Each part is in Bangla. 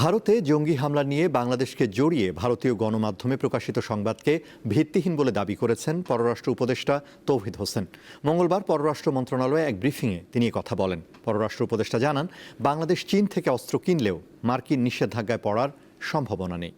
ভারতে জঙ্গি হামলা নিয়ে বাংলাদেশকে জড়িয়ে ভারতীয় গণমাধ্যমে প্রকাশিত সংবাদকে ভিত্তিহীন বলে দাবি করেছেন পররাষ্ট্র উপদেষ্টা তৌহিদ হোসেন। মঙ্গলবার পররাষ্ট্র মন্ত্রণালয়ে এক ব্রিফিংয়ে তিনি কথা বলেন। পররাষ্ট্র উপদেষ্টা জানান, বাংলাদেশ চীন থেকে অস্ত্র কিনলেও মার্কিন নিষেধাজ্ঞায় পড়ার সম্ভাবনা নেই।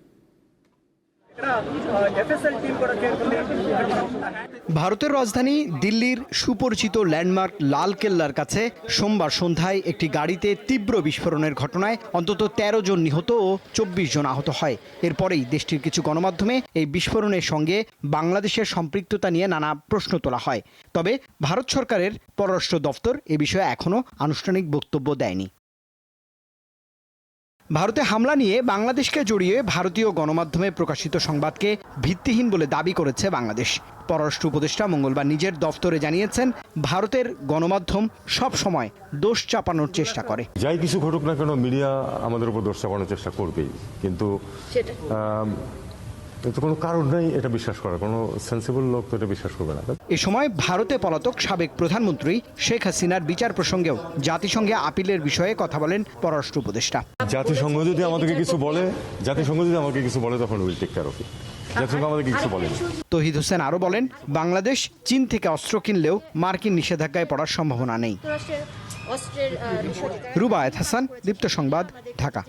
ভারতের রাজধানী দিল্লির সুপরিচিত ল্যান্ডমার্ক লাল কেল্লার কাছে সোমবার সন্ধ্যায় একটি গাড়িতে তীব্র বিস্ফোরণের ঘটনায় অন্তত ১৩ জন নিহত ও চব্বিশ জন আহত হয়। এরপরেই দেশটির কিছু গণমাধ্যমে এই বিস্ফোরণের সঙ্গে বাংলাদেশের সম্পৃক্ততা নিয়ে নানা প্রশ্ন তোলা হয়। তবে ভারত সরকারের পররাষ্ট্র দফতর এ বিষয়ে এখনও আনুষ্ঠানিক বক্তব্য দেয়নি। ভারতে হামলা নিয়ে বাংলাদেশকে জড়িয়ে ভারতীয় গণমাধ্যমে প্রকাশিত সংবাদকে ভিত্তিহীন বলে দাবি করেছে বাংলাদেশ। পররাষ্ট্র উপদেষ্টা মঙ্গলবার নিজের দফতরে জানিয়েছেন ভারতের গণমাধ্যম সব সময় দোষ চাপানোর চেষ্টা করে। যাই কিছু ঘটুক না কেন মিডিয়া আমাদের উপর দোষ চাপানোর চেষ্টা করবেই। কিন্তু এতে কোনো কারণ নেই এটা বিশ্বাস করার কোনো সেন্সিবল লোক তো এটা বিশ্বাস করবে না। এ সময় ভারতে পলাতক সাবেক প্রধানমন্ত্রী শেখ হাসিনার বিচার প্রসঙ্গেও জাতিসংঘে আপিলের বিষয়ে কথা বলেন পররাষ্ট্র উপদেষ্টা। জাতিসংঘ যদি আমাদেরকে কিছু বলে জাতিসংঘ যদি আমাকে কিছু বলে তখন will take care of Tohid Hossain আরও বলেন বাংলাদেশ চীন থেকে অস্ত্র কিনলেও মার্কিন নিষেধাজ্ঞায় পড়ার সম্ভাবনা নেই। রুবায়েত হাসান দীপ্ত সংবাদ ঢাকা।